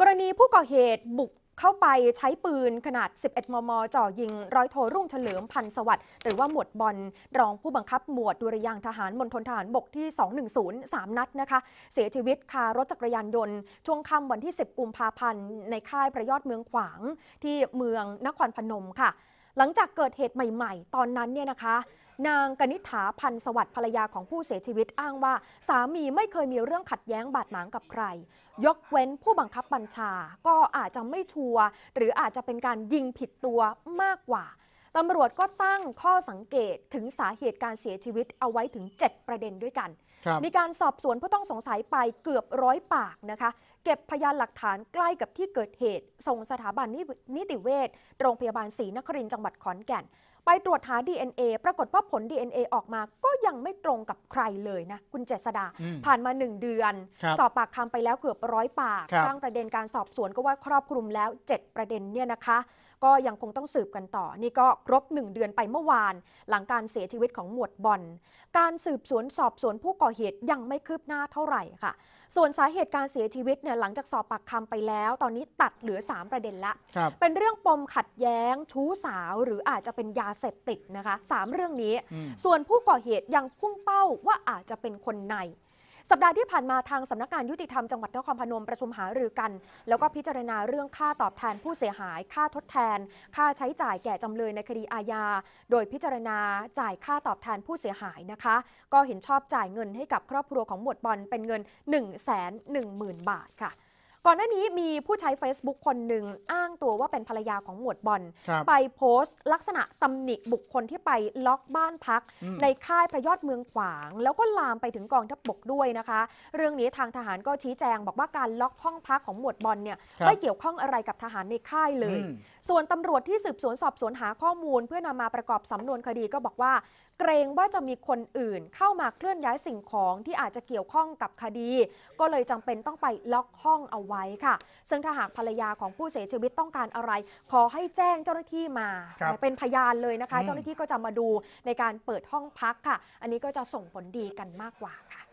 กรณีผู้ก่อเหตุบุกเข้าไปใช้ปืนขนาด 11 มม จ่อยิง ร้อยโทรุ่งเฉลิมพันธ์สวัสดิ์หรือว่าหมวดบอล รองผู้บังคับหมวดดุริยางทหารมณฑลทหารบกที่ 210 3 นัดนะคะ เสียชีวิตคารถจักรยานยนต์ ช่วงค่ำวันที่ 10 กุมภาพันธ์ ในค่ายประยอดเมืองขวางที่เมืองนครพนมค่ะ หลังจากเกิดเหตุใหม่ ๆ ตอนนั้นเนี่ยนะคะ นางกนิษฐาพันธ์สวัสดิ์ภรรยาของผู้เสียชีวิตอ้างว่า สามีไม่เคยมีเรื่องขัดแย้งบาดหมางกับใคร ยกเว้นผู้บังคับบัญชาก็อาจจะไม่ชัวร์หรืออาจจะเป็นการยิงผิดตัวมากกว่าตำรวจก็ตั้งข้อสังเกตถึงสาเหตุการเสียชีวิตเอาไว้ถึง 7 ประเด็นด้วยกันครับมีการสอบสวนผู้ต้องสงสัยไปเกือบร้อยปากนะคะ เก็บพยานหลักฐานใกล้กับที่เกิดเหตุ ส่งสถาบันนินิติเวชโรงพยาบาลศรีนครินทร์จังหวัดขอนแก่น ไปตรวจหา DNA ปรากฏว่าผล DNA ออกมาก็ยังไม่ตรงกับใครเลยนะ คุณเจษดาอืมผ่านมา 1 เดือนครับสอบปากคำไปแล้วเกือบร้อยปากครับตั้งประเด็นการสอบสวนก็ว่าครอบคลุมแล้ว 7 ประเด็นเนี่ยนะคะก็ยังคงต้องสืบกันต่อ นี่ก็ครบ 1 เดือนไปเมื่อวาน หลังการเสียชีวิตของหมวดบอล การสืบสวนสอบสวนผู้ก่อเหตุยังไม่คืบหน้าเท่าไหร่ค่ะ ส่วนสาเหตุการเสียชีวิตเนี่ยหลังจากสอบปากคำไปแล้ว ตอนนี้ตัดเหลือ 3 ประเด็นละครับเป็นเรื่องปมขัดแย้ง ชู้สาว หรืออาจจะเป็นยาเสพติดนะคะสามเรื่องนี้อืมส่วนผู้ก่อเหตุยังพุ่งเป้าว่าอาจจะเป็นคนใน สัปดาห์ที่ผ่านมาทางสำนักงานยุติธรรมจังหวัดนครพนมประชุมหารือกัน แล้วก็พิจารณาเรื่องค่าตอบแทนผู้เสียหาย ค่าทดแทน ค่าใช้จ่ายแก่จำเลยในคดีอาญา โดยพิจารณาจ่ายค่าตอบแทนผู้เสียหายนะคะ ก็เห็นชอบจ่ายเงินให้กับครอบครัวของหมวดบอลเป็นเงิน 1 1 0 0 0 0 บาทค่ะ ก่อนหน้านี้มีผู้ใช้ Facebook คนหนึ่งอ้างตัวว่าเป็นภรรยาของหมวดบอลครับไปโพสต์ ลักษณะตำหนิบุคคลที่ไปล็อกบ้านพักอืมในค่ายพระยอดเมืองขวาง แล้วก็ลามไปถึงกองทัพบกด้วยนะคะ เรื่องนี้ทางทหารก็ชี้แจง บอกว่าการล็อกห้องพักของหมวดบอลเนี่ยครับไม่เกี่ยวข้องอะไรกับทหารในค่ายเลยอืมส่วนตำรวจที่สืบสวนสอบสวนหาข้อมูล เพื่อนำมาประกอบสำนวนคดีก็บอกว่า เกรงว่าจะมีคนอื่นเข้ามาเคลื่อนย้ายสิ่งของที่อาจจะเกี่ยวข้องกับคดี ก็เลยจำเป็นต้องไปล็อกห้องเอาไว้ค่ะ ซึ่งถ้าหากภรรยาของผู้เสียชีวิตต้องการอะไร ขอให้แจ้งเจ้าหน้าที่มา ครับเป็นพยานเลยนะคะ อืม เจ้าหน้าที่ก็จะมาดูในการเปิดห้องพักค่ะ อันนี้ก็จะส่งผลดีกันมากกว่าค่ะ